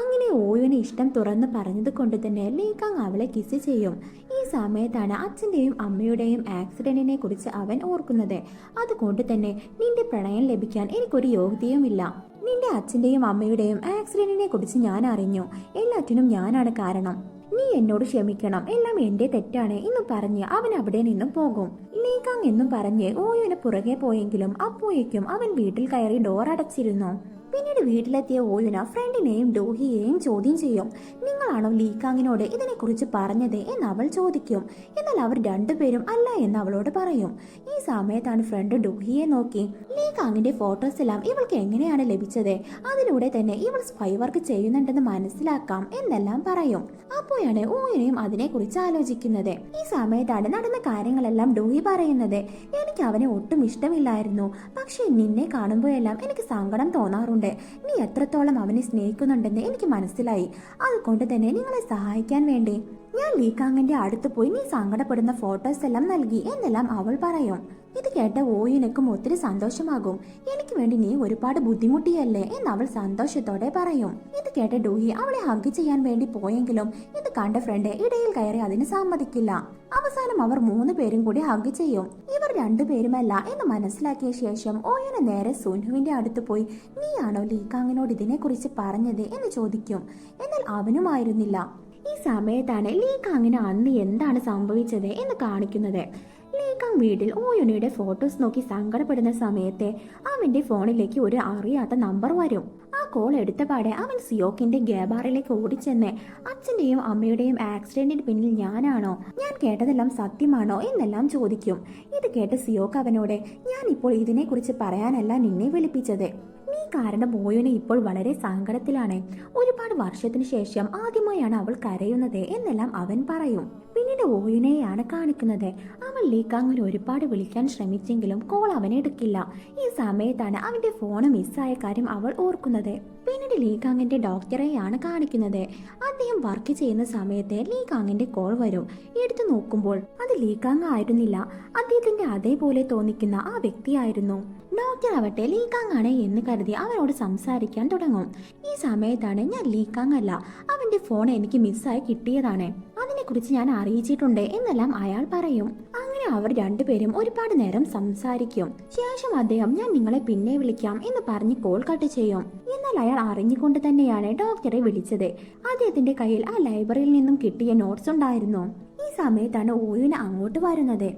അങ്ങനെ ഓയുവിന് ഇഷ്ടം തുറന്ന് പറഞ്ഞത് കൊണ്ട് തന്നെ ലേക്കാങ് അവളെ കിസ് ചെയ്യും. ഈ സമയത്താണ് അച്ഛന്റെയും അമ്മയുടെയും ആക്സിഡന്റിനെ കുറിച്ച് അവൻ ഓർക്കുന്നത്. അതുകൊണ്ട് തന്നെ നിന്റെ പ്രണയം ലഭിക്കാൻ എനിക്കൊരു യോഗ്യതയുമില്ല. നിന്റെ അച്ഛന്റെയും അമ്മയുടെയും ആക്സിഡന്റിനെ കുറിച്ച് ഞാൻ അറിഞ്ഞു. എല്ലാറ്റിനും ഞാനാണ് കാരണം. നീ എന്നോട് ക്ഷമിക്കണം. എല്ലാം എന്റെ തെറ്റാണ് എന്ന് പറഞ്ഞ് അവൻ അവിടെ നിന്നും പോകും. ലീകാങ് എന്നും പറഞ്ഞ് ഓയുവിന് പുറകെ പോയെങ്കിലും അപ്പോയേക്കും അവൻ വീട്ടിൽ കയറി ഡോർ അടച്ചിരുന്നു. പിന്നീട് വീട്ടിലെത്തിയ ഓയുന ഫ്രണ്ടിനെയും ഡോഹിയെയും ചോദ്യം ചെയ്യും. നിങ്ങളാണോ ലീകാങ്ങിനോട് ഇതിനെക്കുറിച്ച് പറഞ്ഞത്? എന്ന് അവൾ ചോദിക്കും. എന്നാൽ അവർ രണ്ടുപേരും അല്ല എന്ന് അവളോട് പറയും. ഈ സമയത്താണ് ഫ്രണ്ട് ഡോഹിയെ നോക്കി. ലീകാങ്ങിന്റെ ഫോട്ടോസ് എല്ലാം ഇവൾക്ക് എങ്ങനെയാണ് ലഭിച്ചത്? അതിലൂടെ തന്നെ ഇവൾ സ്പൈ വർക്ക് ചെയ്യുന്നുണ്ടെന്ന് മനസ്സിലാക്കാം എന്നെല്ലാം പറയും. അപ്പോഴാണ് ഓയുനയും അതിനെക്കുറിച്ച് ആലോചിക്കുന്നത്. ഈ സമയത്താണ് നടന്ന കാര്യങ്ങളെല്ലാം ഡോഹി പറയുന്നത്. എനിക്ക് അവനെ ഒട്ടും ഇഷ്ടമില്ലായിരുന്നു. പക്ഷേ നിന്നെ കാണുമ്പോഴെല്ലാം എനിക്ക് സങ്കടം തോന്നാറുണ്ട്. നീ എത്രത്തോളം അവനെ സ്നേഹിക്കുന്നുണ്ടെന്ന് എനിക്ക് മനസ്സിലായി. അതുകൊണ്ട് തന്നെ നിങ്ങളെ സഹായിക്കാൻ വേണ്ടി? ഞാൻ ലീകാങ്ങിന്റെ അടുത്ത് പോയി നീ സങ്കടപ്പെടുന്ന ഫോട്ടോസ് എല്ലാം നൽകി എന്നെല്ലാം അവൾ പറയും. ഇത് കേട്ട ഓയിനക്കും ഒത്തിരി സന്തോഷമാകും. എനിക്ക് വേണ്ടി നീ ഒരുപാട് ബുദ്ധിമുട്ടിയല്ലേ? എന്ന് അവൾ സന്തോഷത്തോടെ പറയും. ഇത് കേട്ട ഡൂഹി അവളെ ഹഗ് ചെയ്യാൻ വേണ്ടി പോയെങ്കിലും ഇത് കണ്ട ഫ്രണ്ട് ഇടയിൽ കയറി അതിന് സമ്മതിക്കില്ല. അവസാനം അവർ മൂന്ന് പേരും കൂടി ഹഗ് ചെയ്യും. ഇവർ രണ്ടുപേരുമല്ല എന്ന് മനസ്സിലാക്കിയ ശേഷം ഓയന നേരെ സുൻഹുവിന്റെ അടുത്ത് പോയി നീയാണോ ലീകാങ്ങിനോട് ഇതിനെക്കുറിച്ച് പറഞ്ഞത്? എന്ന് ചോദിക്കും. എന്നാൽ അവനുമായിരുന്നില്ല. ഈ സമയത്താണ് ലീകാങ്ങിന് അന്ന് എന്താണ് സംഭവിച്ചത് എന്ന് കാണിക്കുന്നത്. ലീകാങ് വീട്ടിൽ ഓയുനയുടെ ഫോട്ടോസ് നോക്കി സങ്കടപ്പെടുന്ന സമയത്തെ അവന്റെ ഫോണിലേക്ക് ഒരു അറിയാത്ത നമ്പർ വരും. ആ കോൾ എടുത്ത പാടെ അവൻ സിയോക്കിന്റെ ഗ്യാബാറിലേക്ക് ഓടിച്ചെന്ന് അച്ഛന്റെയും അമ്മയുടെയും ആക്സിഡന്റിന് പിന്നിൽ ഞാനാണോ? ഞാൻ കേട്ടതെല്ലാം സത്യമാണോ എന്നെല്ലാം ചോദിക്കും. ഇത് കേട്ട് സിയോക്ക് അവനോട് ഞാൻ ഇപ്പോൾ ഇതിനെക്കുറിച്ച് പറയാനല്ല നിന്നെ വിളിപ്പിച്ചത്. കാരണം ഓയുന് ഇപ്പോൾ വളരെ സങ്കടത്തിലാണ്. ഒരുപാട് വർഷത്തിന് ശേഷം ആദ്യമായാണ് അവൾ കരയുന്നത് എന്നെല്ലാം അവൻ പറയും. പിന്നീട് ഓയുനെയാണ് കാണിക്കുന്നത്. അവൾ ലീക്കാങ്ങിന് ഒരുപാട് വിളിക്കാൻ ശ്രമിച്ചെങ്കിലും കോൾ അവനെ എടുക്കില്ല. ഈ സമയത്താണ് അവന്റെ ഫോൺ മിസ്സായ കാര്യം അവൾ ഓർക്കുന്നത്. പിന്നീട് ലീകാങ്ങിന്റെ ഡോക്ടറെയാണ് കാണിക്കുന്നത്. അദ്ദേഹം വർക്ക് ചെയ്യുന്ന സമയത്ത് ലീകാങ്ങിന്റെ കോൾ വരും. എടുത്തു നോക്കുമ്പോൾ അത് ലീകാങ് ആയിരുന്നില്ല. അദ്ദേഹത്തിന്റെ അതേപോലെ തോന്നിക്കുന്ന ആ വ്യക്തിയായിരുന്നു. ഡോക്ടർ ആവട്ടെ ലീകാങ് ആണ് എന്ന് കരുതി അവനോട് സംസാരിക്കാൻ തുടങ്ങും. ഈ സമയത്താണ് ഞാൻ ലീകാങ് അല്ല അവന്റെ ഫോൺ എനിക്ക് മിസ്സായി കിട്ടിയതാണ്. അതിനെക്കുറിച്ച് ഞാൻ അറിയിച്ചിട്ടുണ്ട് എന്നെല്ലാം അയാൾ പറയും. അങ്ങനെ അവർ രണ്ടുപേരും ഒരുപാട് നേരം സംസാരിക്കും. ശേഷം അദ്ദേഹം ഞാൻ നിങ്ങളെ പിന്നെ വിളിക്കാം എന്ന് പറഞ്ഞ് കോൾ കട്ട് ചെയ്യും. എന്നാൽ അയാൾ അറിഞ്ഞുകൊണ്ട് തന്നെയാണ് ഡോക്ടറെ വിളിച്ചത്. അദ്ദേഹത്തിന്റെ കയ്യിൽ ആ ലൈബ്രറിയിൽ നിന്നും കിട്ടിയ നോട്ട്സ് ഉണ്ടായിരുന്നു. ഈ സമയത്താണ് ഓയുന അങ്ങോട്ട് വരുന്നത്.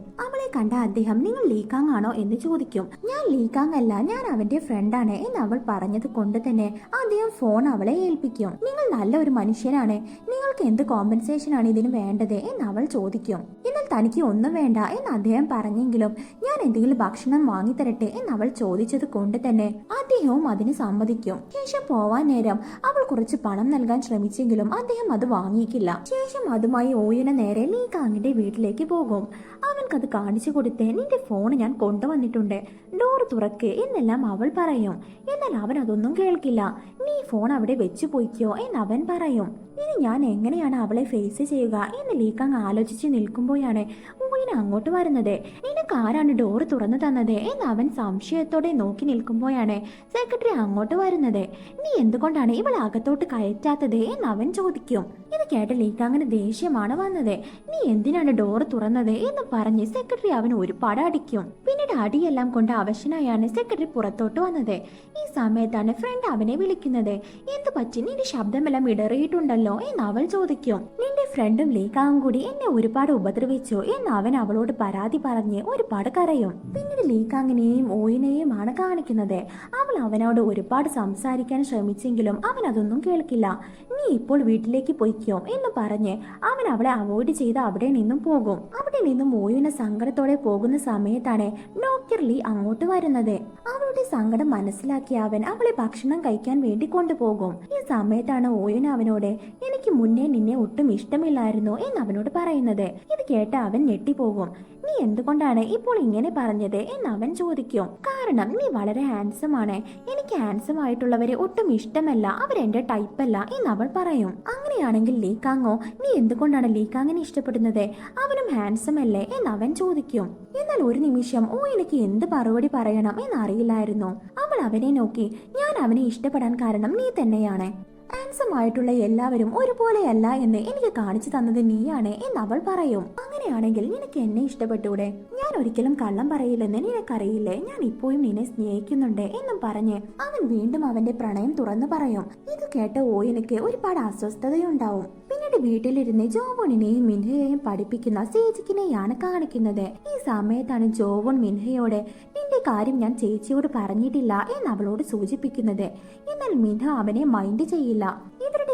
കണ്ട അദ്ദേഹം നിങ്ങൾ ലീക്കാങ് ആണോ എന്ന് ചോദിക്കും. ഞാൻ ലീക്കാങ് അല്ല ഞാൻ അവന്റെ ഫ്രണ്ടാണ് എന്ന് അവൾ പറഞ്ഞത് കൊണ്ട് തന്നെ അദ്ദേഹം ഫോൺ അവളെ ഏൽപ്പിക്കും. നിങ്ങൾ നല്ല ഒരു മനുഷ്യനാണ് നിങ്ങൾക്ക് എന്ത് കോമ്പൻസേഷൻ ആണ് ഇതിന് വേണ്ടത്? എന്ന് അവൾ ചോദിക്കും. എന്നാൽ തനിക്ക് ഒന്നും വേണ്ട എന്ന് അദ്ദേഹം പറഞ്ഞെങ്കിലും ഞാൻ എന്തെങ്കിലും ഭക്ഷണം വാങ്ങിത്തരട്ടെ എന്ന് അവൾ ചോദിച്ചത് കൊണ്ട് തന്നെ അദ്ദേഹവും അതിന് സമ്മതിക്കും. ശേഷം പോവാൻ നേരം അവൾ കുറച്ച് പണം നൽകാൻ ശ്രമിച്ചെങ്കിലും അദ്ദേഹം അത് വാങ്ങിയിക്കില്ല. ശേഷം അതുമായി ഓയുന നേരെ ലീകാങ്ങിന്റെ വീട്ടിലേക്ക് പോകും. അവൻക്കത് കാണിച്ചു കൊടുത്തേ. നിന്റെ ഫോൺ ഞാൻ കൊണ്ടുവന്നിട്ടുണ്ട്. ഡോർ തുറക്കേ എന്നെല്ലാം അവൾ പറയും. എന്നാൽ അവൻ അതൊന്നും കേൾക്കില്ല. നീ ഫോൺ അവിടെ വെച്ചു പോയിക്കോ എന്ന് അവൻ പറയും. ഇനി ഞാൻ എങ്ങനെയാണ് അവളെ ഫേസ് ചെയ്യുക എന്ന് ലീക്കാങ് ആലോചിച്ച് നിൽക്കുമ്പോഴാണ് മോയിൻ അങ്ങോട്ട് വരുന്നത്. നിനക്ക് ആരാണ് ഡോർ തുറന്നു തന്നത് എന്ന് അവൻ സംശയത്തോടെ നോക്കി നിൽക്കുമ്പോഴാണ് സെക്രട്ടറി അങ്ങോട്ട് വരുന്നത്. നീ എന്തുകൊണ്ടാണ് ഇവളെ അകത്തോട്ട് കയറ്റാത്തത് എന്ന് അവൻ ചോദിക്കും. ഇത് കേട്ട ലീക്കാങ്ങിന് ദേഷ്യമാണ് വന്നത്. നീ എന്തിനാണ് ഡോർ തുറന്നത് എന്ന് പറഞ്ഞ് സെക്രട്ടറി അവൻ ഒരുപാട് അടിക്കും. പിന്നീട് അടിയെല്ലാം കൊണ്ട് അവശനായാണ് സെക്രട്ടറി പുറത്തോട്ട് വന്നത്. ഈ സമയത്താണ് ഫ്രണ്ട് അവനെ വിളിക്കുന്നത്. എന്തു പറ്റി? നിന്റെ ശബ്ദമെല്ലാം ഇടറിയിട്ടുണ്ടല്ലോ? എന്ന് അവൾ ചോദിക്കും. നിന്റെ ഫ്രണ്ടും ലീക്കാവും കൂടി എന്നെ ഒരുപാട് ഉപദ്രവിച്ചു എന്ന് അവൻ അവളോട് പരാതി പറഞ്ഞ് ഒരുപാട് കരയും. പിന്നീട് ലീക്കാങ്ങിനെയും ഓയിനെയുമാണ് കാണിക്കുന്നത്. അവൾ അവനോട് ഒരുപാട് സംസാരിക്കാൻ ശ്രമിച്ചെങ്കിലും അവൻ അതൊന്നും കേൾക്കില്ല. നീ ഇപ്പോൾ വീട്ടിലേക്ക് പൊയ്ക്കോ എന്ന് പറഞ്ഞ് അവൻ അവളെ അവോയ്ഡ് ചെയ്ത് അവിടെ നിന്നും പോകും. അവിടെ നിന്നും മോയുവിനെ സങ്കടത്തോടെ പോകുന്ന സമയത്താണ് ഡോക്ടർ അങ്ങോട്ട് വരുന്നത്. അവളുടെ സങ്കടം മനസ്സിലാക്കി അവൻ അവളെ ഭക്ഷണം കഴിക്കാൻ വേണ്ടി കൊണ്ടുപോകും. ഈ സമയത്താണ് ഓയുന അവനോട് എനിക്ക് മുന്നേ നിന്നെ ഒട്ടും ഇഷ്ടമില്ലായിരുന്നു എന്ന് അവനോട് പറയുന്നത്. ഇത് കേട്ട അവൻ ഞെട്ടിപ്പോകും. നീ എന്തുകൊണ്ടാണ് ഇപ്പോൾ ഇങ്ങനെ പറഞ്ഞത് എന്ന് അവൻ ചോദിക്കും. കാരണം നീ വളരെ ഹാൻസം ആണ്. എനിക്ക് ഹാൻസം ആയിട്ടുള്ളവരെ ഒട്ടും ഇഷ്ടമല്ല. അവരെന്റെ ടൈപ്പ് അല്ല എന്ന് അവൾ പറയും. അങ്ങനെയാണെങ്കിൽ ലീക്കാങ്ങോ നീ എന്തുകൊണ്ടാണ് ലീക്കാങ്ങിനെ ഇഷ്ടപ്പെടുന്നത്? അവനും ഹാൻസം അല്ലേ എന്ന് അവൻ ചോദിക്കും. എന്നാൽ ഒരു നിമിഷം ഓ എനിക്ക് എന്ത് മറുപടി പറയണം? എന്നറിയില്ലായിരുന്നു. അവൾ അവനെ നോക്കി ഞാൻ അവനെ ഇഷ്ടപ്പെടാൻ കാരണം നീ തന്നെയാണ്. ഹാൻസം ആയിട്ടുള്ള എല്ലാവരും ഒരുപോലെയല്ല എന്ന് എനിക്ക് കാണിച്ചു തന്നത് നീയാണ് എന്ന് അവൾ പറയും. അങ്ങനെയാണെങ്കിൽ നിനക്ക് എന്നെ ഇഷ്ടപ്പെട്ടൂടെ ഞാൻ ഒരിക്കലും കള്ളം പറയില്ലെന്ന് നിനക്കറിയില്ലേ? ഞാൻ ഇപ്പോഴും നിന്നെ സ്നേഹിക്കുന്നുണ്ട് എന്നും പറഞ്ഞ് അവൻ വീണ്ടും അവന്റെ പ്രണയം തുറന്നു പറയും. ഇത് കേട്ട ഓയനക്ക് ഒരുപാട് അസ്വസ്ഥതയുണ്ടാവും. പിന്നീട് വീട്ടിലിരുന്ന് ജോവോണിനെയും മിൻഹയെയും പഠിപ്പിക്കുന്ന സേജിക്കിനെയാണ് കാണിക്കുന്നത്. ഈ സമയത്താണ് ജോവോൺ മിൻഹയോട് നിന്റെ കാര്യം ഞാൻ ചേച്ചിയോട് പറഞ്ഞിട്ടില്ല എന്ന് അവളോട് സൂചിപ്പിക്കുന്നത്. എന്നാൽ മിൻഹ അവനെ മൈൻഡ് ചെയ്യില്ല.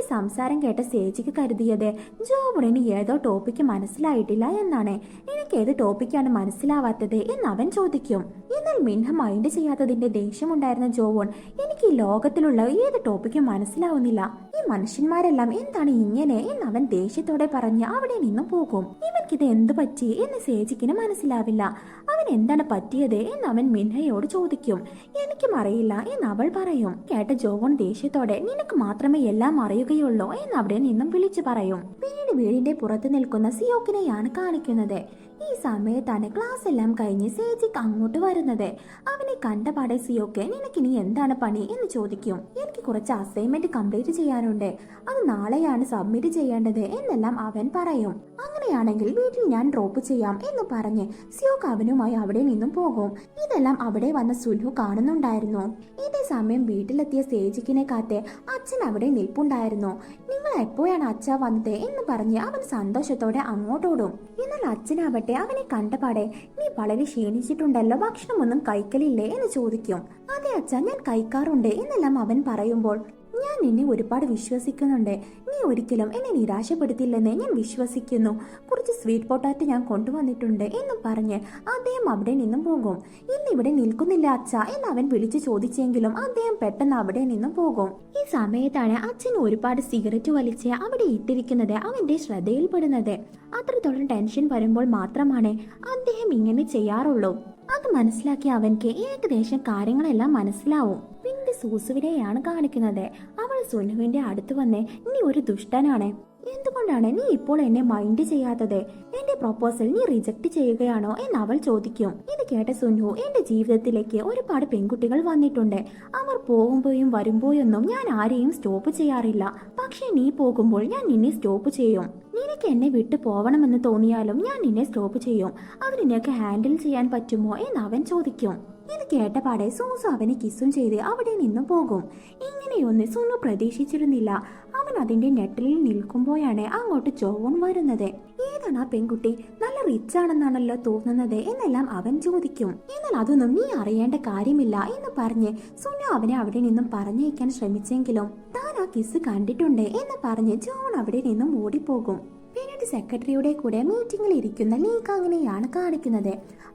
സംസാരം കേട്ട സേജിക്ക് കരുതിയത് ജോവോണിന് ഏതോ ടോപ്പിക്ക് മനസ്സിലായിട്ടില്ല എന്നാണ്. എനിക്ക് ഏത് ടോപ്പിക്കാണ് മനസ്സിലാവാത്തത് എന്ന് അവൻ ചോദിക്കും. എന്നാൽ മിൻഹ മൈൻഡ് ചെയ്യാത്തതിന്റെ ദേഷ്യമുണ്ടായിരുന്ന ജോവോൺ എനിക്ക് ഈ ലോകത്തിലുള്ള ഏത് ടോപ്പിക്കും മനസ്സിലാവുന്നില്ല. ഈ മനുഷ്യന്മാരെല്ലാം എന്താണ് ഇങ്ങനെ? എന്ന് അവൻ ദേഷ്യത്തോടെ പറഞ്ഞ് അവിടെ നിന്നും പോകും. ഇവൻക്കിത് എന്ത് പറ്റി? എന്ന് സേജിക്കിന് മനസ്സിലാവില്ല. അവൻ എന്താണ് പറ്റിയത് എന്ന് അവൻ മിൻഹയോട് ചോദിക്കും. എനിക്കും അറിയില്ല എന്ന് അവൾ പറയും. കേട്ട ജോവോൺ ദേഷ്യത്തോടെ നിനക്ക് മാത്രമേ എല്ലാം അറിയുകയുള്ളൂ എന്ന് അവിടെ നിന്നും വിളിച്ചു പറയും. പിന്നീട് വീടിന്റെ പുറത്ത് നിൽക്കുന്ന സിയോക്കിനെയാണ് കാണിക്കുന്നത്. ഈ സമയത്താണ് ക്ലാസ് എല്ലാം കഴിഞ്ഞ് സേജിക്ക് അങ്ങോട്ട് വരുന്നത്. അവനെ കണ്ടപാടെ സിയോക്ക് നിനക്കിനി എന്താണ് പണി? എന്ന് ചോദിക്കും. എനിക്ക് കുറച്ച് അസൈൻമെന്റ് കംപ്ലീറ്റ് ചെയ്യാനുണ്ട്. അത് നാളെയാണ് സബ്മിറ്റ് ചെയ്യേണ്ടത് എന്നെല്ലാം അവൻ പറയും. അങ്ങനെയാണെങ്കിൽ വീട്ടിൽ ഞാൻ ഡ്രോപ്പ് ചെയ്യാം എന്ന് പറഞ്ഞ് സിയോകാവിനുമായി അവിടെ നിന്നും പോകും. ഇതെല്ലാം അവിടെ വന്ന സുൽഹു കാണുന്നുണ്ടായിരുന്നു. ഇതേ സമയം വീട്ടിലെത്തിയ സേജിക്കിനെ കാത്ത് അച്ഛൻ അവിടെ നിൽപ്പുണ്ടായിരുന്നു. നിങ്ങൾ എപ്പോഴാണ് അച്ഛ വന്നത്? എന്ന് പറഞ്ഞ് അവൻ സന്തോഷത്തോടെ അങ്ങോട്ടോടും എന്നാൽ അച്ഛനാവട്ടെ അവനെ കണ്ടപാടെ നീ വളരെ ക്ഷീണിച്ചിട്ടുണ്ടല്ലോ ഭക്ഷണമൊന്നും കഴിക്കലില്ലേ? എന്ന് ചോദിക്കും. അതെ അച്ഛ ഞാൻ കഴിക്കാറുണ്ട് എന്നെല്ലാം അവൻ പറയുമ്പോൾ ഞാൻ നിന്നെ ഒരുപാട് വിശ്വസിക്കുന്നുണ്ട്. നീ ഒരിക്കലും എന്നെ നിരാശപ്പെടുത്തില്ലെന്ന് ഞാൻ വിശ്വസിക്കുന്നു. കുറച്ച് സ്വീറ്റ് പൊട്ടാറ്റോ ഞാൻ കൊണ്ടുവന്നിട്ടുണ്ട് എന്ന് പറഞ്ഞ് അദ്ദേഹം അവിടെ നിന്നും പോകും. ഇന്ന് ഇവിടെ നിൽക്കുന്നില്ല അച്ഛ എന്ന് അവൻ വിളിച്ചു ചോദിച്ചെങ്കിലും അദ്ദേഹം പെട്ടെന്ന് അവിടെ നിന്നും പോകും. ഈ സമയത്താണ് അച്ഛൻ ഒരുപാട് സിഗരറ്റ് വലിച്ച് അവിടെ ഇട്ടിരിക്കുന്നത് അവന്റെ ശ്രദ്ധയിൽപ്പെടുന്നത്. അത്രത്തോളം ടെൻഷൻ വരുമ്പോൾ മാത്രമാണ് അദ്ദേഹം ഇങ്ങനെ ചെയ്യാറുള്ളൂ. അത് മനസ്സിലാക്കിയ അവൻക്ക് ഏകദേശം കാര്യങ്ങളെല്ലാം മനസ്സിലാവും. പിന്നെ സൂസുവിനെയാണ് കാണിക്കുന്നത്. അവൾ സുനുവിന്റെ അടുത്ത് വന്ന് നീ ഒരു ദുഷ്ടനാണ്. എന്തുകൊണ്ടാണ് നീ ഇപ്പോൾ എന്നെ മൈൻഡ് ചെയ്യാത്തത്? എന്റെ പ്രൊപ്പോസൽ നീ റിജക്ട് ചെയ്യുകയാണോ എന്ന് അവൾ ചോദിക്കും. ഇത് കേട്ട സുനു എന്റെ ജീവിതത്തിലേക്ക് ഒരുപാട് പെൺകുട്ടികൾ വന്നിട്ടുണ്ട്. അവർ പോകുമ്പോഴും വരുമ്പോഴൊന്നും ഞാൻ ആരെയും സ്റ്റോപ്പ് ചെയ്യാറില്ല. പക്ഷേ നീ പോകുമ്പോൾ ഞാൻ നിന്നെ സ്റ്റോപ്പ് ചെയ്യും. നിനക്ക് എന്നെ വിട്ടു പോവണമെന്ന് തോന്നിയാലും ഞാൻ നിന്നെ സ്റ്റോപ്പ് ചെയ്യും. അത് നിനക്ക് ഹാൻഡിൽ ചെയ്യാൻ പറ്റുമോ എന്ന് അവൻ ചോദിക്കും. ഇത് കേട്ടപാടെ സൂസു അവനെ കിസ്സും ചെയ്ത് അവിടെ നിന്നും പോകും. ഇങ്ങനെയൊന്നും സുനു പ്രതീക്ഷിച്ചിരുന്നില്ല. അവൻ അതിന്റെ നെറ്റലിൽ നിൽക്കുമ്പോഴാണ് അങ്ങോട്ട് ജോൺ വരുന്നത്. ഏതാണ് ആ പെൺകുട്ടി? നല്ല റിച്ച് ആണെന്നാണല്ലോ തോന്നുന്നത് എന്നെല്ലാം അവൻ ചോദിക്കും. എന്നാൽ അതൊന്നും നീ അറിയേണ്ട കാര്യമില്ല എന്ന് പറഞ്ഞ് സുനു അവനെ അവിടെ നിന്നും പറഞ്ഞയക്കാൻ ശ്രമിച്ചെങ്കിലും താൻ ആ കിസ് കണ്ടിട്ടുണ്ട് എന്ന് പറഞ്ഞ് ജോൺ അവിടെ നിന്നും ഓടിപ്പോകും. പിന്നീട് സെക്രട്ടറിയുടെ കൂടെ മീറ്റിംഗിൽ ഇരിക്കുന്ന ലീക്ക് അങ്ങനെയാണ് കാണിക്കുന്നത്.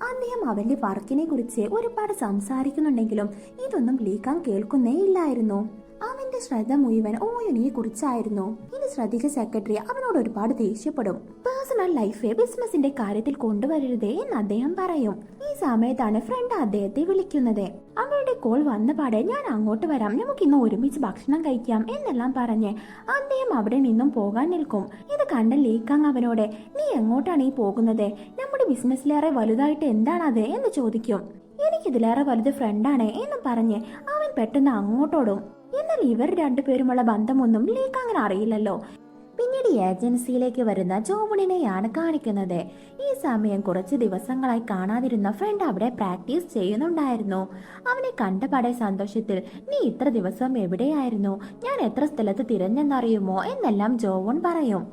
അദ്ദേഹം അവന്റെ വർക്കിനെ കുറിച്ച് ഒരുപാട് സംസാരിക്കുന്നുണ്ടെങ്കിലും ഇതൊന്നും ലീക്കാൻ കേൾക്കുന്നേ ഇല്ലായിരുന്നു. അവന്റെ ശ്രദ്ധ മുഴുവൻ ഓയനിയെ കുറിച്ചായിരുന്നു. ഇത് ശ്രദ്ധിച്ച സെക്രട്ടറി അവനോട് ഒരുപാട് ദേഷ്യപ്പെടും. പേഴ്സണൽ ലൈഫ് ബിസിനസിന്റെ കാര്യത്തിൽ കൊണ്ടുവരരുതേ എന്ന് അദ്ദേഹം പറയും. ഈ സമയത്താണ് ഫ്രണ്ട് അദ്ദേഹത്തെ വിളിക്കുന്നത്. അവളുടെ കോൾ വന്ന പാടെ ഞാൻ അങ്ങോട്ട് വരാം. നമുക്ക് ഇന്ന് ഒരുമിച്ച് ഭക്ഷണം കഴിക്കാം എന്നെല്ലാം പറഞ്ഞ് അദ്ദേഹം അവിടെ നിന്നും പോകാൻ നിൽക്കും. ഇത് കണ്ട ലീക്കാങ് അവനോട് നീ എങ്ങോട്ടാണ് ഈ പോകുന്നത്? നമ്മുടെ ബിസിനസ്സിലേറെ വലുതായിട്ട് എന്താണത്? എന്ന് ചോദിക്കും. എനിക്കിതിലേറെ വലുത് ഫ്രണ്ടാണ് എന്ന് പറഞ്ഞ് അവൻ പെട്ടെന്ന് അങ്ങോട്ടോടും. എന്നാൽ ഇവർ രണ്ടുപേരുമുള്ള ബന്ധമൊന്നും ലീക്ക് അങ്ങനെ അറിയില്ലല്ലോ. പിന്നീട് ഏജൻസിയിലേക്ക് വരുന്ന ജോമുണിനെയാണ് കാണിക്കുന്നത്. ഈ സമയം കുറച്ച് ദിവസങ്ങളായി കാണാതിരുന്ന ഫ്രണ്ട് അവിടെ പ്രാക്ടീസ് ചെയ്യുന്നുണ്ടായിരുന്നു. അവനെ കണ്ടപാടെ സന്തോഷത്തിൽ നീ ഇത്ര ദിവസം എവിടെയായിരുന്നു? ഞാൻ എത്ര സ്ഥലത്ത് തിരഞ്ഞെന്നറിയുമോ? എന്നെല്ലാം ജോവോൺ പറയും.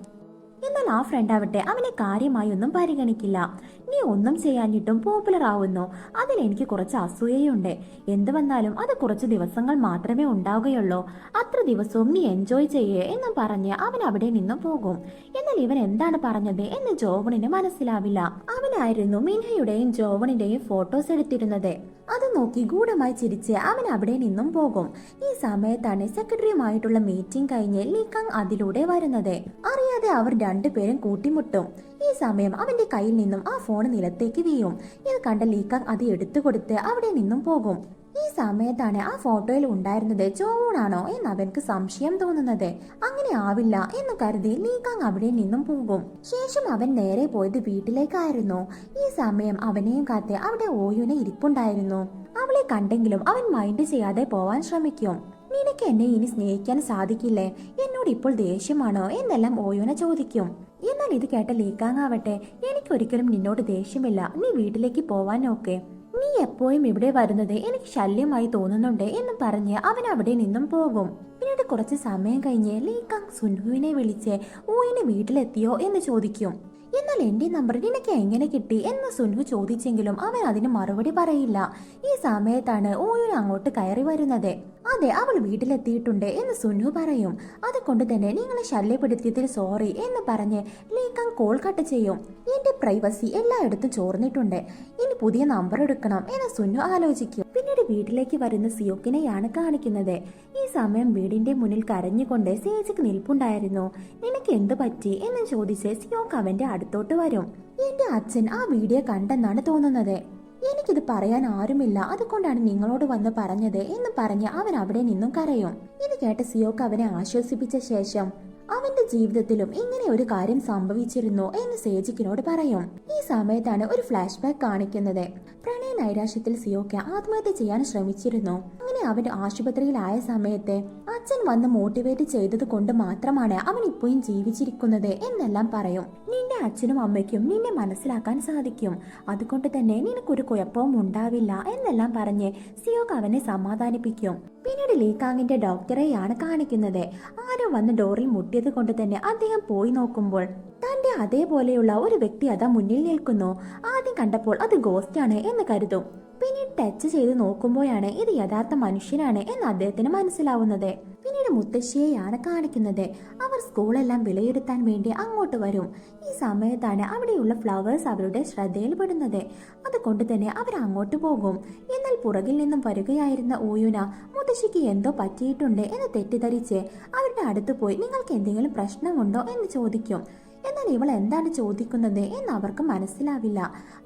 എന്നാൽ ആ ഫ്രണ്ട് ആവട്ടെ അവനെ കാര്യമായി ഒന്നും പരിഗണിക്കില്ല. നീ ഒന്നും ചെയ്യാഞ്ഞിട്ടും പോപ്പുലർ ആവുന്നു. അതിൽ എനിക്ക് കുറച്ച് അസൂയയുണ്ട്. എന്ത് വന്നാലും അത് കുറച്ച് ദിവസങ്ങൾ മാത്രമേ ഉണ്ടാവുകയുള്ളൂ. അത്ര ദിവസവും നീ എൻജോയ് ചെയ്യേ എന്നും പറഞ്ഞ് അവൻ അവിടെ നിന്നും പോകും. എന്നാൽ ഇവൻ എന്താണ് പറഞ്ഞത് എന്ന് ജോവണിന് മനസ്സിലാവില്ല. അവനായിരുന്നു മിൻഹയുടെയും ജോവണിന്റെയും ഫോട്ടോസ് എടുത്തിരുന്നത്. അത് നോക്കി ഗൂഢമായി ചിരിച്ച് അവൻ അവിടെ നിന്നും പോകും. ഈ സമയത്താണ് സെക്രട്ടറിയുമായിട്ടുള്ള മീറ്റിംഗ് കഴിഞ്ഞ് ലീക്കങ് അതിലൂടെ വരുന്നത്. അറിയാതെ അവർ രണ്ടുപേരും കൂട്ടിമുട്ടും. ഈ സമയം അവന്റെ കയ്യിൽ നിന്നും ആ ഫോൺ നിലത്തേക്ക് വീഴും. ഇത് കണ്ട ലീക്കാങ് അത് എടുത്തു കൊടുത്ത് അവിടെ നിന്നും പോകും. ഈ സമയത്താണ് ആ ഫോട്ടോയിൽ ഉണ്ടായിരുന്നത് ചോവൂണാണോ എന്ന് അവൻക്ക് സംശയം തോന്നുന്നത്. അങ്ങനെ ആവില്ല എന്ന് കരുതി ലീക്കാങ് അവിടെ നിന്നും പോകും. ശേഷം അവൻ നേരെ പോയത് വീട്ടിലേക്കായിരുന്നു. ഈ സമയം അവനെയും കാത്ത് അവിടെ ഓയുനെ ഇരിപ്പുണ്ടായിരുന്നു. അവളെ കണ്ടെങ്കിലും അവൻ മൈൻഡ് ചെയ്യാതെ പോവാൻ ശ്രമിക്കും. നിനക്ക് എന്നെ ഇനി സ്നേഹിക്കാൻ സാധിക്കില്ലേ? എന്നോട് ഇപ്പോൾ ദേഷ്യമാണോ? എന്നെല്ലാം ഓയോന ചോദിക്കും. എന്നാൽ ഇത് കേട്ട ലീക്കാങ്ങാവട്ടെ എനിക്കൊരിക്കലും നിന്നോട് ദേഷ്യമില്ല. നീ വീട്ടിലേക്ക് പോവാൻ നോക്കേ. നീ എപ്പോഴും ഇവിടെ വരുന്നത് എനിക്ക് ശല്യമായി തോന്നുന്നുണ്ട് എന്നും പറഞ്ഞ് അവൻ അവിടെ നിന്നും പോകും. പിന്നീട് കുറച്ച് സമയം കഴിഞ്ഞ് ലീക്കാങ് സുൻഹുവിനെ വിളിച്ച് ഊയിന് വീട്ടിലെത്തിയോ? എന്ന് ചോദിക്കും. എന്നാൽ എന്റെ നമ്പർ നിനക്ക് എങ്ങനെ കിട്ടി? എന്ന് സുൻഹു ചോദിച്ചെങ്കിലും അവൻ അതിന് മറുപടി പറയില്ല. ഈ സമയത്താണ് ഓയുൻ അങ്ങോട്ട് കയറി വരുന്നത്. അതെ അവൾ വീട്ടിലെത്തിയിട്ടുണ്ട് എന്ന് സുനു പറയും. അതുകൊണ്ട് തന്നെ നിങ്ങളെ ശല്യപ്പെടുത്തിയതിൽ സോറി എന്ന് പറഞ്ഞ് ലീക്കാങ് കോൾ കട്ട് ചെയ്യും. എന്റെ പ്രൈവസി എല്ലായിടത്തും ചോർന്നിട്ടുണ്ട്. ഇനി പുതിയ നമ്പർ എടുക്കണം എന്ന് സുനു ആലോചിക്കും. പിന്നീട് വീട്ടിലേക്ക് വരുന്ന സിയോക്കിനെയാണ് കാണിക്കുന്നത്. ഈ സമയം വീടിന്റെ മുന്നിൽ കരഞ്ഞുകൊണ്ട് സേജിക്ക് നിൽപ്പുണ്ടായിരുന്നു. നിനക്ക് എന്ത് പറ്റി? എന്ന് ചോദിച്ച് സിയോക്ക് അവന്റെ അടുത്തോട്ട് വരും. എന്റെ അച്ഛൻ ആ വീഡിയോ കണ്ടെന്നാണ് തോന്നുന്നത്. എനിക്കിത് പറയാൻ ആരുമില്ല. അതുകൊണ്ടാണ് നിങ്ങളോട് വന്ന് പറഞ്ഞത് എന്ന് പറഞ്ഞ് അവൻ അവിടെ നിന്നും കരയും. ഇത് കേട്ട സിയോക്ക് അവനെ ആശ്വസിപ്പിച്ച ശേഷം അവന്റെ ജീവിതത്തിലും ഇങ്ങനെ ഒരു കാര്യം സംഭവിച്ചിരുന്നു എന്ന് സേജിക്കിനോട് പറയും. ഈ സമയത്താണ് ഒരു ഫ്ലാഷ് ബാക്ക് കാണിക്കുന്നത്. പ്രണയ നൈരാശ്യത്തിൽ സിയോക്ക ആത്മഹത്യ ചെയ്യാൻ ശ്രമിച്ചിരുന്നു. അങ്ങനെ അവൻ ആശുപത്രിയിലായ സമയത്തെ അച്ഛൻ വന്ന് മോട്ടിവേറ്റ് ചെയ്തത് കൊണ്ട് മാത്രമാണ് അവൻ ഇപ്പോഴും ജീവിച്ചിരിക്കുന്നത് എന്നെല്ലാം പറയും. നിന്റെ അച്ഛനും അമ്മയ്ക്കും നിന്നെ മനസ്സിലാക്കാൻ സാധിക്കും. അതുകൊണ്ട് തന്നെ നിനക്കൊരു കുഴപ്പവും ഉണ്ടാവില്ല എന്നെല്ലാം പറഞ്ഞ് സിയോക്ക് അവനെ സമാധാനിപ്പിക്കും. പിന്നീട് ലീകാങ്ങിന്റെ ഡോക്ടറെയാണ് കാണിക്കുന്നത്. ആരും വന്ന് ഡോറിൽ മുട്ടിയത് കൊണ്ട് തന്നെ അദ്ദേഹം പോയി നോക്കുമ്പോൾ തന്റെ അതേപോലെയുള്ള ഒരു വ്യക്തി അതാ മുന്നിൽ നിൽക്കുന്നു. ആദ്യം കണ്ടപ്പോൾ അത് ഗോസ്റ്റാണ് എന്ന് കരുതും. പിന്നീട് ടച്ച് ചെയ്ത് നോക്കുമ്പോഴാണ് ഇത് യഥാർത്ഥ മനുഷ്യനാണ് എന്ന് അദ്ദേഹത്തിന് മനസ്സിലാവുന്നത്. പിന്നീട് മുത്തശ്ശിയെയാണ് കാണിക്കുന്നത്. അവർ സ്കൂളെല്ലാം വിലയിരുത്താൻ വേണ്ടി അങ്ങോട്ട് വരും. ഈ സമയത്താണ് അവിടെയുള്ള ഫ്ലവേഴ്സ് അവരുടെ ശ്രദ്ധയിൽപ്പെടുന്നത് അതുകൊണ്ട് തന്നെ അവർ അങ്ങോട്ട് പോകും. എന്നാൽ പുറകിൽ നിന്നും വരികയായിരുന്ന ഊയുന മുത്തശ്ശിക്ക് എന്തോ പറ്റിയിട്ടുണ്ട് എന്ന് തെറ്റിദ്ധരിച്ച് അവരുടെ അടുത്ത് പോയി നിങ്ങൾക്ക് എന്തെങ്കിലും പ്രശ്നമുണ്ടോ? എന്ന് ചോദിക്കും. എന്നാൽ ഇവൾ എന്താണ് ചോദിക്കുന്നത് എന്ന് അവർക്ക് മനസ്സിലാവില്ല.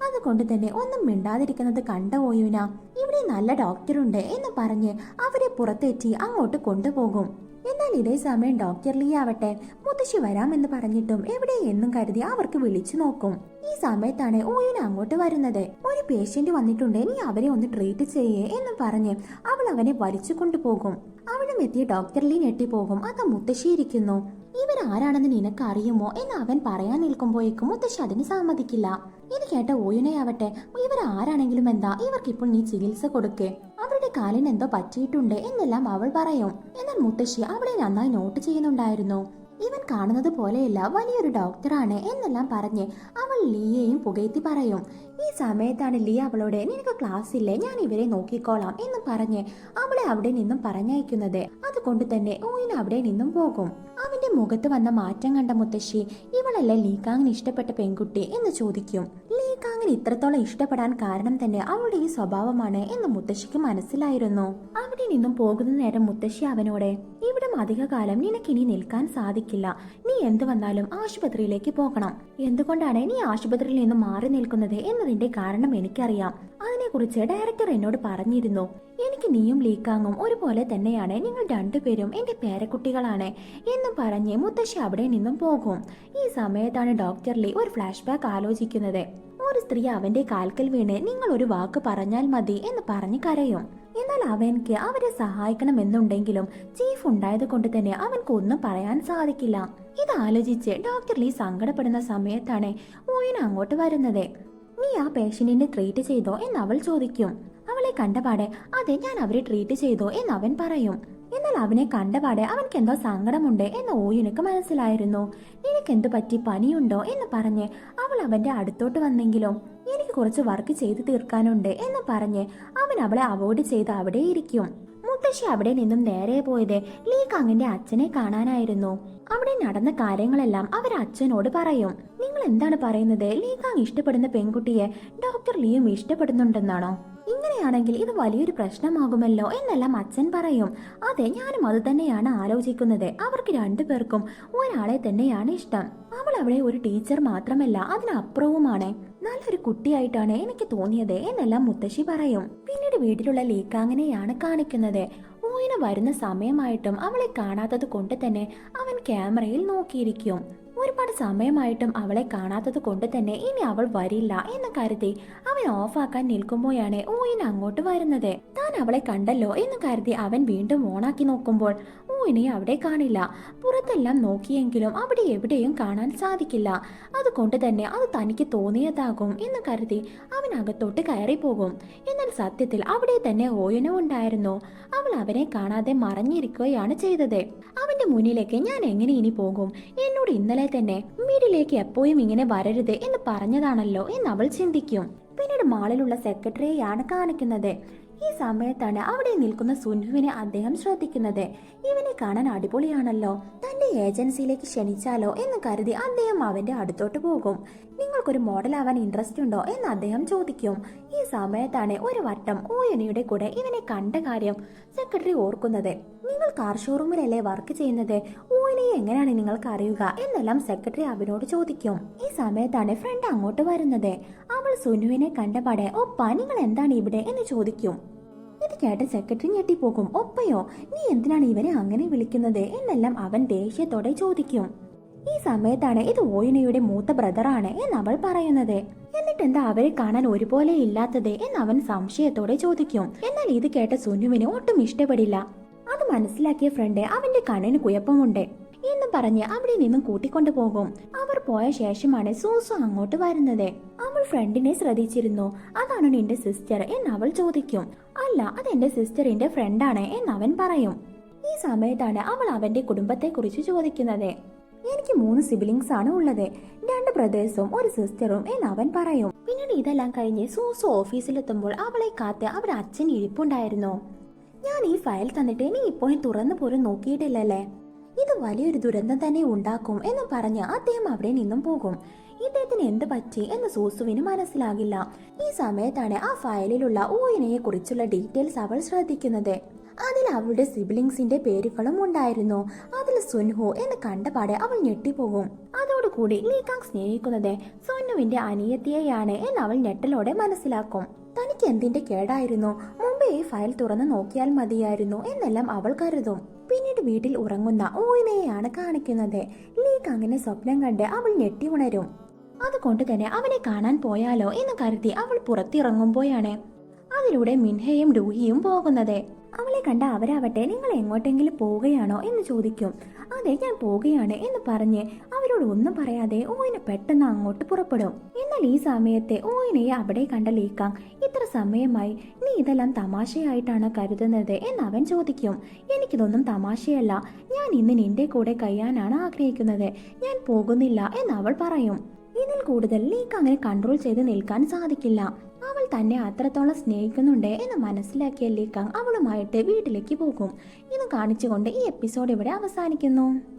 അതുകൊണ്ട് തന്നെ ഒന്നും മിണ്ടാതിരിക്കുന്നത് കണ്ട ഓയുന ഇവിടെ നല്ല ഡോക്ടറുണ്ട് എന്ന് പറഞ്ഞ് അവരെ പുറത്തേറ്റി അങ്ങോട്ട് കൊണ്ടുപോകും. എന്നാൽ ഇതേ സമയം ഡോക്ടർ ലീ ആവട്ടെ മുത്തശ്ശി വരാമെന്ന് പറഞ്ഞിട്ടും എവിടെ എന്നും കരുതി അവർക്ക് വിളിച്ചു നോക്കും. ഈ സമയത്താണ് ഓയുന അങ്ങോട്ട് വരുന്നത്. ഒരു പേഷ്യന്റ് വന്നിട്ടുണ്ട് നീ അവരെ ഒന്ന് ട്രീറ്റ് ചെയ്യേ എന്ന് പറഞ്ഞ് അവൾ അവനെ വലിച്ചു കൊണ്ടുപോകും. അവിടം എത്തിയ ഡോക്ടർ ലീ ഞെട്ടിപ്പോകും അത് മുത്തശ്ശി ആരാണെന്ന് നിനക്ക് അറിയുമോ എന്ന് അവൻ പറയാൻ നിൽക്കുമ്പോഴേക്കും മുത്തശ്ശി അതിന് സമ്മതിക്കില്ല. ഇത് കേട്ട ഓയുനയാവട്ടെ ഇവർ ആരാണെങ്കിലും എന്താ ഇവർക്കിപ്പോൾ നീ ചികിത്സ കൊടുക്കേ. അവരുടെ കാലിന് എന്തോ പറ്റിയിട്ടുണ്ട് എന്നെല്ലാം അവൾ പറയും. എന്നാൽ മുത്തശ്ശി അവളെ നന്നായി നോട്ട് ചെയ്യുന്നുണ്ടായിരുന്നു. ഇവൻ കാണുന്നത് പോലെയല്ല വലിയൊരു ഡോക്ടറാണ് എന്നെല്ലാം പറഞ്ഞ് അവൾ ലീയെയും പുകയത്തി പറയും. ഈ സമയത്താണ് ലീ അവളോട് നിനക്ക് ക്ലാസ് ഇല്ലേ? ഞാൻ ഇവരെ നോക്കിക്കോളാം എന്ന് പറഞ്ഞ് അവളെ അവിടെ നിന്നും പറഞ്ഞയക്കുന്നത്. അതുകൊണ്ട് തന്നെ ഊയിൻ അവിടെ നിന്നും പോകും. അവന്റെ മുഖത്ത് വന്ന മാറ്റം കണ്ട മുത്തശ്ശി ഇവളല്ലേ ലീകാങ്ങിന് ഇഷ്ടപ്പെട്ട പെൺകുട്ടി? എന്ന് ചോദിക്കും. ലീകാങ്ങിന് ഇത്രത്തോളം ഇഷ്ടപ്പെടാൻ കാരണം തന്നെ അവളുടെ ഈ സ്വഭാവമാണ് എന്ന് മുത്തശ്ശിക്ക് മനസ്സിലായിരുന്നു. അവിടെ നിന്നും പോകുന്ന നേരം മുത്തശ്ശി അവനോട് ഇവിടെ അധികകാലം നിനക്കിനി നിൽക്കാൻ സാധിക്കില്ല. നീ എന്ത് വന്നാലും ആശുപത്രിയിലേക്ക് പോകണം. എന്തുകൊണ്ടാണ് നീ ആശുപത്രിയിൽ നിന്ന് മാറി നിൽക്കുന്നത്? എന്നതിന്റെ കാരണം എനിക്കറിയാം. അതിനെക്കുറിച്ച് ഡയറക്ടർ എന്നോട് പറഞ്ഞിരുന്നു. എനിക്ക് നീയും ലീക്കാങ്ങും ഒരുപോലെ തന്നെയാണ്. നിങ്ങൾ രണ്ടുപേരും എന്റെ പേരക്കുട്ടികളാണ് എന്നും പറഞ്ഞ് മുത്തശ്ശി അവിടെ നിന്നും പോകും. ഈ സമയത്താണ് ഡോക്ടർ ലീ ഒരു ഫ്ലാഷ് ബാക്ക് ആലോചിക്കുന്നത്. ഒരു സ്ത്രീ അവന്റെ കാൽക്കൽ വീണ് നിങ്ങൾ ഒരു വാക്ക് പറഞ്ഞാൽ മതി എന്ന് പറഞ്ഞ് കരയും. എന്നാൽ അവൻക്ക് അവരെ സഹായിക്കണമെന്നുണ്ടെങ്കിലും ചീഫ് ഉണ്ടായത് കൊണ്ട് തന്നെ അവൻക്ക് ഒന്നും പറയാൻ സാധിക്കില്ല. ഇത് ആലോചിച്ച് ഡോക്ടർ ലീ സങ്കടപ്പെടുന്ന സമയത്താണ് ഓയിൻ അങ്ങോട്ട് വരുന്നത്. നീ ആ പേഷ്യന്റിനെ ട്രീറ്റ് ചെയ്തോ എന്ന് അവൾ ചോദിക്കും. അവളെ കണ്ടപാടെ അതെ ഞാൻ അവരെ ട്രീറ്റ് ചെയ്തോ എന്ന് അവൻ പറയും. എന്നാൽ അവനെ കണ്ടപാടെ അവൻക്ക് എന്തോ സങ്കടമുണ്ട് എന്ന് ഓയുനക്ക് മനസ്സിലായിരുന്നു. നിനക്ക് എന്ത് പറ്റി? പനിയുണ്ടോ? എന്ന് പറഞ്ഞ് അവൾ അവന്റെ അടുത്തോട്ട് വന്നെങ്കിലും എനിക്ക് കുറച്ച് വർക്ക് ചെയ്തു തീർക്കാനുണ്ട് എന്ന് പറഞ്ഞ് അവൻ അവളെ അവോയ്ഡ് ചെയ്ത് അവിടെ ഇരിക്കും മുത്തശ്ശി അവിടെ നിന്നും നേരെ പോയത് ലീകാങ്ങിന്റെ അച്ഛനെ കാണാനായിരുന്നു. അവിടെ നടന്ന കാര്യങ്ങളെല്ലാം അവർ അച്ഛനോട് പറയും. നിങ്ങൾ എന്താണ് പറയുന്നത്? ലീകാങ് ഇഷ്ടപ്പെടുന്ന പെൺകുട്ടിയെ ഡോക്ടർ ലിയും ഇഷ്ടപ്പെടുന്നുണ്ടെന്നാണോ? ഇങ്ങനെയാണെങ്കിൽ ഇത് വലിയൊരു പ്രശ്നമാകുമല്ലോ എന്നെല്ലാം അച്ഛൻ പറയും. അതെ ഞാനും അത് തന്നെയാണ് ആലോചിക്കുന്നത്. അവർക്ക് രണ്ടുപേർക്കും ഒരാളെ തന്നെയാണ് ഇഷ്ടം. അവൾ അവിടെ ഒരു ടീച്ചർ മാത്രമല്ല അതിനപ്പുറവുമാണ്. നല്ലൊരു കുട്ടിയായിട്ടാണ് എനിക്ക് തോന്നിയത് എന്നെല്ലാം മുത്തശ്ശി പറയും. പിന്നീട് വീട്ടിലുള്ള ലീക്കാങ്ങിനെയാണ് കാണിക്കുന്നത്. മോയിന് വരുന്ന സമയമായിട്ടും അവളെ കാണാത്തത് കൊണ്ട് തന്നെ അവൻ ക്യാമറയിൽ നോക്കിയിരിക്കും. ഒരുപാട് സമയമായിട്ടും അവളെ കാണാത്തത് കൊണ്ട് തന്നെ ഇനി അവൾ വരില്ല എന്ന് കരുതി അവൻ ഓഫാക്കാൻ നിൽക്കുമ്പോഴാണ് ഊയിൻ അങ്ങോട്ട് വരുന്നത്. താൻ അവളെ കണ്ടല്ലോ എന്ന് കരുതി അവൻ വീണ്ടും ഓണാക്കി നോക്കുമ്പോൾ ഊയിനെ അവിടെ കാണില്ല. പുറത്തെല്ലാം നോക്കിയെങ്കിലും അവിടെ എവിടെയും കാണാൻ സാധിക്കില്ല. അതുകൊണ്ട് തന്നെ അത് തനിക്ക് തോന്നിയതാകും എന്ന് കരുതി അവൻ അകത്തോട്ട് കയറി പോകും എന്നാൽ സത്യത്തിൽ അവിടെ തന്നെ ഓയനും ഉണ്ടായിരുന്നു. അവൾ അവനെ കാണാതെ മറഞ്ഞിരിക്കുകയാണ് ചെയ്തത്. അവന്റെ മുന്നിലേക്ക് ഞാൻ എങ്ങനെ ഇനി പോകും? എന്നോട് ഇന്നലെ തന്നെ വീട്ടിലേക്ക് എപ്പോഴും ഇങ്ങനെ വരരുത് എന്ന് പറഞ്ഞതാണല്ലോ എന്ന് അവൾ ചിന്തിക്കും. പിന്നീട് മാളിലുള്ള സെക്രട്ടറിയെയാണ് കാണിക്കുന്നത്. ഈ സമയത്താണ് അവിടെ നിൽക്കുന്ന സുൻഹുവിനെ അദ്ദേഹം ശ്രദ്ധിക്കുന്നത്. ഇവനെ കാണാൻ അടിപൊളിയാണല്ലോ. തന്റെ ഏജൻസിയിലേക്ക് ക്ഷണിച്ചാലോ എന്ന് കരുതി അദ്ദേഹം അവന്റെ അടുത്തോട്ട് പോകും. നിങ്ങൾക്കൊരു മോഡൽ ആവാൻ ഇൻട്രസ്റ്റ് ഉണ്ടോ? എന്ന് അദ്ദേഹം ചോദിക്കും. ഈ സമയത്താണ് ഒരു വട്ടം ഓയനിയുടെ കൂടെ ഇവനെ കണ്ട കാര്യം സെക്രട്ടറി ഓർക്കുന്നത്. നിങ്ങൾ കാർ ഷോറൂമിലല്ലേ വർക്ക് ചെയ്യുന്നത്? ഓയനയെ എങ്ങനെയാണ് നിങ്ങൾക്ക് അറിയുക? എന്നെല്ലാം സെക്രട്ടറി അവനോട് ചോദിക്കും. ഈ സമയത്താണ് ഫ്രണ്ട് അങ്ങോട്ട് വരുന്നത്. അവൾ സുനുവിനെ കണ്ടപാടെ ഒപ്പ നിങ്ങൾ എന്താണ് ഇവിടെ? എന്ന് ചോദിക്കും. ഇത് കേട്ട സെക്രട്ടറി ഞെട്ടിപ്പോകും. ഒപ്പയോ? നീ എന്തിനാണ് ഇവരെ അങ്ങനെ വിളിക്കുന്നത്? എന്നെല്ലാം അവൻ ദേഷ്യത്തോടെ ചോദിക്കും. ഈ സമയത്താണ് ഇത് ഓയിനയുടെ മൂത്ത ബ്രദറാണ് അവൾ പറയുന്നത്. എന്നിട്ട് എന്താ അവരെ കാണാൻ ഒരുപോലെ ഇല്ലാത്തത്? എന്ന് അവൻ സംശയത്തോടെ ചോദിക്കും. എന്നാൽ ഇത് കേട്ട സുനുവിന് ഒട്ടും ഇഷ്ടപ്പെടില്ല. അത് മനസ്സിലാക്കിയ ഫ്രണ്ട് അവന്റെ കണ്ണിന് കുഴപ്പമുണ്ട് എന്ന് പറഞ്ഞ് അവിടെ നിന്നും കൂട്ടിക്കൊണ്ടു പോകും. അവർ പോയ ശേഷമാണ് സൂസു അങ്ങോട്ട് വരുന്നത്. അവൾ ഫ്രണ്ടിനെ ശ്രദ്ധിച്ചിരുന്നു. അതാണ് നിന്റെ സിസ്റ്റർ എന്ന് അവൾ ചോദിക്കും. അല്ല അതെന്റെ സിസ്റ്ററിന്റെ ഫ്രണ്ടാണ് അവൻ പറയും. ഈ സമയത്താണ് അവൾ അവന്റെ കുടുംബത്തെ കുറിച്ച് ചോദിക്കുന്നത്. എനിക്ക് മൂന്ന് സിബിലിങ്സ് ആണ് ഉള്ളത്. രണ്ട് ബ്രദേഴ്സും ഒരു സിസ്റ്ററും എന്ന് അവൻ പറയും. പിന്നീട് ഇതെല്ലാം കഴിഞ്ഞ് സൂസു ഓഫീസിലെത്തുമ്പോൾ അവളെ കാത്ത് അവിടെ അച്ഛൻ ഇരിപ്പുണ്ടായിരുന്നു. ഞാൻ ഈ ഫയൽ തന്നിട്ട് നീ ഇപ്പോഴും തുറന്നു പോലും നോക്കിയിട്ടില്ലല്ലേ? ഇത് വലിയൊരു ദുരന്തം തന്നെ ഉണ്ടാക്കും എന്ന് പറഞ്ഞ് അദ്ദേഹം അവിടെ നിന്നും പോകും. ഇദ്ദേഹത്തിന് എന്ത് പറ്റി എന്ന് സൂസുവിന് മനസ്സിലാകില്ല. ഈ സമയത്താണ് ആ ഫയലിലുള്ള ഊയനയെ കുറിച്ചുള്ള ഡീറ്റെയിൽസ് അവൾ ശ്രദ്ധിക്കുന്നത്. അതിൽ അവളുടെ സിബ്ലിങ്സിന്റെ പേരുകളും ഉണ്ടായിരുന്നു. അതിൽ സുൻഹു എന്ന് കണ്ടപാടെ അവൾ ഞെട്ടിപ്പോകും. അതോടുകൂടി ലീകാങ് സ്നേഹിക്കുന്നത് സുന്നുവിന്റെ അനിയത്തിയെയാണ് എന്ന് അവൾ ഞെട്ടലോടെ മനസ്സിലാക്കും. തനിക്ക് എന്തിന്റെ കേടായിരുന്നു? മുമ്പേ ഈ ഫയൽ തുറന്നു നോക്കിയാൽ മതിയായിരുന്നു എന്നെല്ലാം അവൾ കരുതും. പിന്നീട് വീട്ടിൽ ഉറങ്ങുന്ന ഓയിനയെയാണ് കാണിക്കുന്നത്. ലീക്ക് അങ്ങനെ സ്വപ്നം കണ്ട് അവൾ ഞെട്ടി ഉണരും. അതുകൊണ്ട് തന്നെ അവനെ കാണാൻ പോയാലോ എന്ന് കരുതി അവൾ പുറത്തിറങ്ങുമ്പോഴാണ് അതിലൂടെ മിൻഹയും ഡൂഹിയും പോകുന്നത്. അവളെ കണ്ട അവരാവട്ടെ നിങ്ങൾ എങ്ങോട്ടെങ്കിലും പോവുകയാണോ? എന്ന് ചോദിക്കും. അതെ ഞാൻ പോവുകയാണ് എന്ന് പറഞ്ഞ് അവരോട് ഒന്നും പറയാതെ ഓയിനെ പെട്ടെന്ന് അങ്ങോട്ട് പുറപ്പെടും. എന്നാൽ ഈ സമയത്തെ ഓയിനെ അവിടെ കണ്ട ലീക്കാങ് ഇത്ര സമയമായി നീ ഇതെല്ലാം തമാശയായിട്ടാണ് കരുതുന്നത് എന്ന് അവൻ ചോദിക്കും. എനിക്കിതൊന്നും തമാശയല്ല. ഞാൻ ഇന്ന് നിന്റെ കൂടെ കഴിയാനാണ് ആഗ്രഹിക്കുന്നത്. ഞാൻ പോകുന്നില്ല എന്ന് അവൾ പറയും. ഇതിൽ കൂടുതൽ ലീക്ക് അങ്ങനെ കൺട്രോൾ ചെയ്ത് നിൽക്കാൻ സാധിക്കില്ല. അവൾ തന്നെ അത്രത്തോളം സ്നേഹിക്കുന്നുണ്ട് എന്ന് മനസ്സിലാക്കിയ ലീക്കാങ് അവളുമായിട്ട് വീട്ടിലേക്ക് പോകും. ഇത് കാണിച്ചുകൊണ്ട് ഈ എപ്പിസോഡ് ഇവിടെ അവസാനിക്കുന്നു.